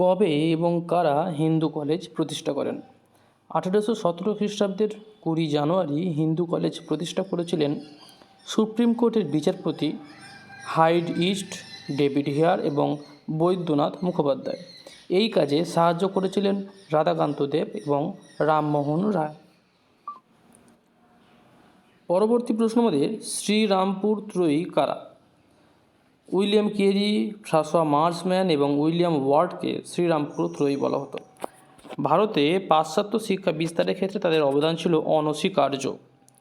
কবে এবং কারা হিন্দু কলেজ প্রতিষ্ঠা করেন? আঠেরোশো সতেরো খ্রিস্টাব্দের কুড়ি জানুয়ারি হিন্দু কলেজ প্রতিষ্ঠা করেছিলেন সুপ্রিম কোর্টের বিচারপতি হাইড ইস্ট ডেভিড হেয়ার এবং বৈদ্যনাথ মুখোপাধ্যায়। এই কাজে সাহায্য করেছিলেন রাধাকান্ত দেব এবং রামমোহন রায়। পরবর্তী প্রশ্ন আমাদের, শ্রীরামপুর ত্রয়ী কারা? উইলিয়াম কেরি, ফ্রাসোয়া মার্সম্যান এবং উইলিয়াম ওয়ার্ডকে শ্রীরামপুর ত্রয়ী বলা হতো। ভারতে পাশ্চাত্য শিক্ষা বিস্তারের ক্ষেত্রে তাদের অবদান ছিল অনস্বীকার্য।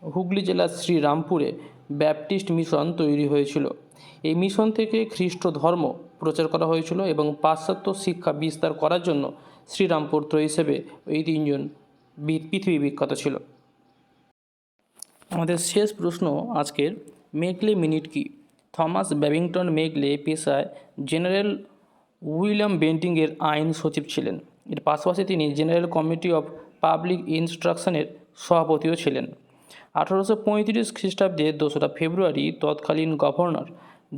হুগলি জেলার শ্রীরামপুরে ব্যাপটিস্ট মিশন তৈরি হয়েছিল। এই মিশন থেকে খ্রিস্ট ধর্ম প্রচার করা হয়েছিল এবং পাশ্চাত্য শিক্ষা বিস্তার করার জন্য শ্রীরামপুর ত্রয়ী হিসেবে এই তিনজন পৃথিবী বিখ্যাত ছিল। আমাদের শেষ প্রশ্ন আজকের মেকলে মিনিট কি? থমাস ব্যাবিংটন মেকলে পেশায় জেনারেল উইলিয়াম বেন্টিংয়ের আইন সচিব ছিলেন। এর পাশাপাশি তিনি জেনারেল কমিটি অফ পাবলিক ইনস্ট্রাকশনের সভাপতিও ছিলেন। আঠারোশো পঁয়ত্রিশ খ্রিস্টাব্দে দোসরা ফেব্রুয়ারি তৎকালীন গভর্নর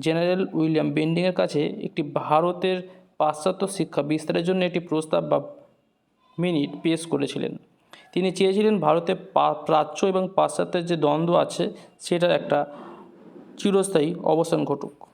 জেনারেল উইলিয়াম বেন্ডিংয়ের কাছে একটি ভারতের পাশ্চাত্য শিক্ষা বিস্তারের জন্য একটি প্রস্তাব বা মিনিট পেশ করেছিলেন। তিনি চেয়েছিলেন ভারতে প্রাচ্য এবং পাশ্চাত্যের যে দ্বন্দ্ব আছে, সেটার একটা চিরস্থায়ী অবসান ঘটুক।